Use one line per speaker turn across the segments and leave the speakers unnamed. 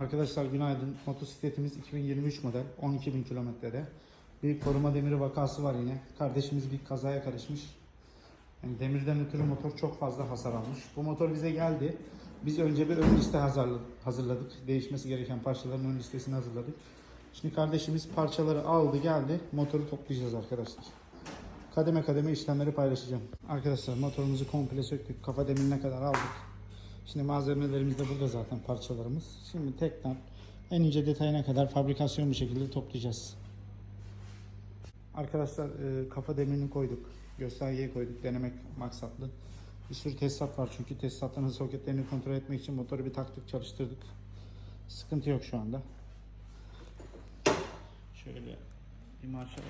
Arkadaşlar günaydın. Motosikletimiz 2023 model 12.000 kilometrede. Bir koruma demiri vakası var yine. Kardeşimiz bir kazaya karışmış. Yani demirden ötürü motor çok fazla hasar almış. Bu motor bize geldi. Biz önce bir ön liste hazırladık. Değişmesi gereken parçaların ön listesini hazırladık. Şimdi kardeşimiz parçaları aldı geldi. Motoru toplayacağız arkadaşlar. Kademe kademe işlemleri paylaşacağım. Arkadaşlar motorumuzu komple söktük. Kafa demirine kadar aldık. Şimdi malzemelerimiz de burada zaten parçalarımız. Şimdi tekrar en ince detayına kadar fabrikasyon bir şekilde toplayacağız. Arkadaşlar e, kafa demirini koyduk. Göstergeye koyduk denemek maksatlı. Bir sürü tesisat var çünkü tesisatların soketlerini kontrol etmek için motoru bir taktık çalıştırdık. Sıkıntı yok şu anda. Şöyle bir marşa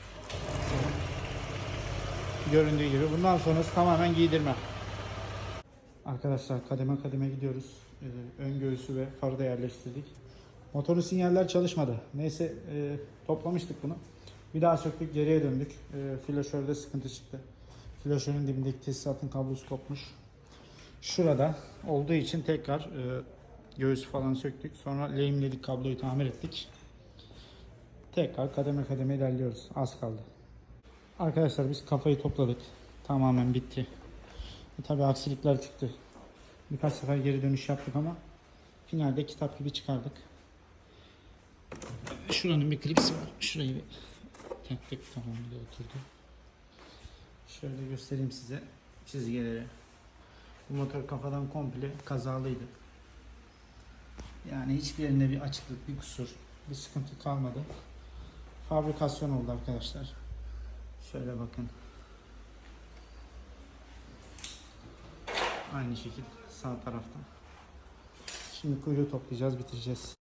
Göründüğü gibi. Bundan sonrası tamamen giydirme. Arkadaşlar kademe kademe gidiyoruz. Ee, ön göğsü ve farı da yerleştirdik. Motorun sinyaller çalışmadı. Neyse e, toplamıştık bunu. Bir daha söktük geriye döndük. E, flaşörde sıkıntı çıktı. Flaşörün dibindeki tesisatın kablosu kopmuş. Şurada olduğu için tekrar e, göğsü falan söktük. Sonra lehimledik kabloyu tamir ettik. Tekrar kademe kademe ilerliyoruz. Az kaldı. Arkadaşlar biz kafayı topladık. Tamamen bitti. E, tabii aksilikler çıktı. Birkaç sefer geri dönüş yaptık ama finalde kitap gibi çıkardık. Şuranın bir klipsi var. Şurayı bir taktık tamam bir de oturdu. Şöyle göstereyim size çizgileri. Bu motor kafadan komple kazalıydı. Yani hiçbir yerinde bir açıklık, bir kusur, bir sıkıntı kalmadı. Fabrikasyon oldu arkadaşlar. Şöyle bakın. Aynı şekilde sağ taraftan. Şimdi kuyruğu toplayacağız, bitireceğiz.